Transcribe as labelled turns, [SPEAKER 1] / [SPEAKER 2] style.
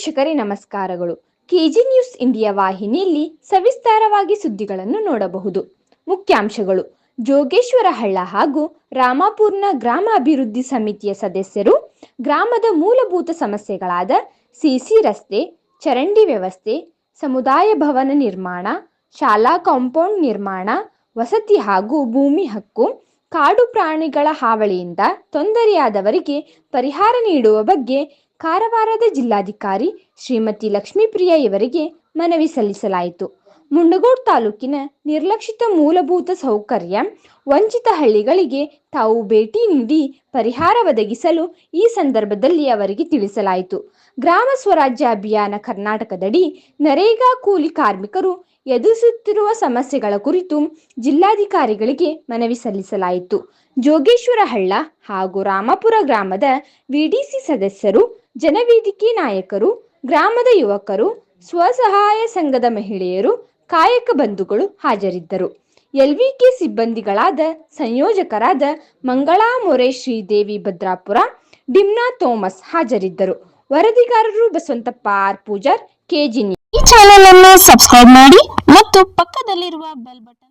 [SPEAKER 1] ವೀಕ್ಷಕರೇ ನಮಸ್ಕಾರಗಳು. KG news India ವಾಹಿನಿಯಲ್ಲಿ ಸವಿಸ್ತಾರವಾಗಿ ಸುದ್ದಿಗಳನ್ನು ನೋಡಬಹುದು. ಮುಖ್ಯಾಂಶಗಳು. ಜೋಗೇಶ್ವರ ಹಳ್ಳ ಹಾಗೂ ರಾಮಾಪುರ್ನ ಗ್ರಾಮ ಅಭಿವೃದ್ಧಿ ಸಮಿತಿಯ ಸದಸ್ಯರು, ಗ್ರಾಮದ ಮೂಲಭೂತ ಸಮಸ್ಯೆಗಳಾದ ಸಿಸಿ ರಸ್ತೆ, ಚರಂಡಿ ವ್ಯವಸ್ಥೆ, ಸಮುದಾಯ ಭವನ ನಿರ್ಮಾಣ, ಶಾಲಾ ಕಾಂಪೌಂಡ್ ನಿರ್ಮಾಣ, ವಸತಿ ಹಾಗೂ ಭೂಮಿ ಹಕ್ಕು ಕಾಡು ಪ್ರಾಣಿಗಳ ಹಾವಳಿಯಿಂದ ತೊಂದರೆಯಾದವರಿಗೆ ಪರಿಹಾರ ನೀಡುವ ಬಗ್ಗೆ ಕಾರವಾರದ ಜಿಲ್ಲಾಧಿಕಾರಿ ಶ್ರೀಮತಿ ಲಕ್ಷ್ಮೀಪ್ರಿಯ ಇವರಿಗೆ ಮನವಿ ಸಲ್ಲಿಸಲಾಯಿತು. ಮುಂಡಗೋಡ್ ತಾಲೂಕಿನ ನಿರ್ಲಕ್ಷಿತ ಮೂಲಭೂತ ಸೌಕರ್ಯ ವಂಚಿತ ಹಳ್ಳಿಗಳಿಗೆ ತಾವು ಭೇಟಿ ನೀಡಿ ಪರಿಹಾರ ಒದಗಿಸಲು ಈ ಸಂದರ್ಭದಲ್ಲಿ ಅವರಿಗೆ ತಿಳಿಸಲಾಯಿತು. ಗ್ರಾಮ ಸ್ವರಾಜ್ಯ ಅಭಿಯಾನ ಕರ್ನಾಟಕದಡಿ ನರೇಗಾ ಕೂಲಿ ಕಾರ್ಮಿಕರು ಎದುರಿಸುತ್ತಿರುವ ಸಮಸ್ಯೆಗಳ ಕುರಿತು ಜಿಲ್ಲಾಧಿಕಾರಿಗಳಿಗೆ ಮನವಿ ಸಲ್ಲಿಸಲಾಯಿತು. ಜೋಗೇಶ್ವರ ಹಳ್ಳ ಹಾಗೂ ರಾಮಪುರ ಗ್ರಾಮದ ವಿಡಿಸಿ ಸದಸ್ಯರು, ಜನವೇದಿಕೆ ನಾಯಕರು, ಗ್ರಾಮದ ಯುವಕರು, ಸ್ವಸಹಾಯ ಸಂಘದ ಮಹಿಳೆಯರು ಕಾಯಕ ಬಂಧುಗಳು ಹಾಜರಿದ್ದರು. ಎಲ್ವಿಕೆ ಸಿಬ್ಬಂದಿಗಳಾದ ಸಂಯೋಜಕರಾದ ಮಂಗಳಾ ಮೊರೆ ಶ್ರೀದೇವಿ ಭದ್ರಾಪುರ, ಡಿಮ್ನಾ ಥೋಮಸ್ ಹಾಜರಿದ್ದರು. ವರದಿಗಾರರು ಬಸವಂತಪ್ಪ ಆರ್ ಪೂಜಾರ್ ಕೆಜಿನಿ
[SPEAKER 2] ಈ ಚಾನೆಲ್ ಅನ್ನು ಸಬ್ಸ್ಕ್ರೈಬ್ ಮಾಡಿ ಮತ್ತು ಪಕ್ಕದಲ್ಲಿರುವ ಬೆಲ್ ಬಟನ್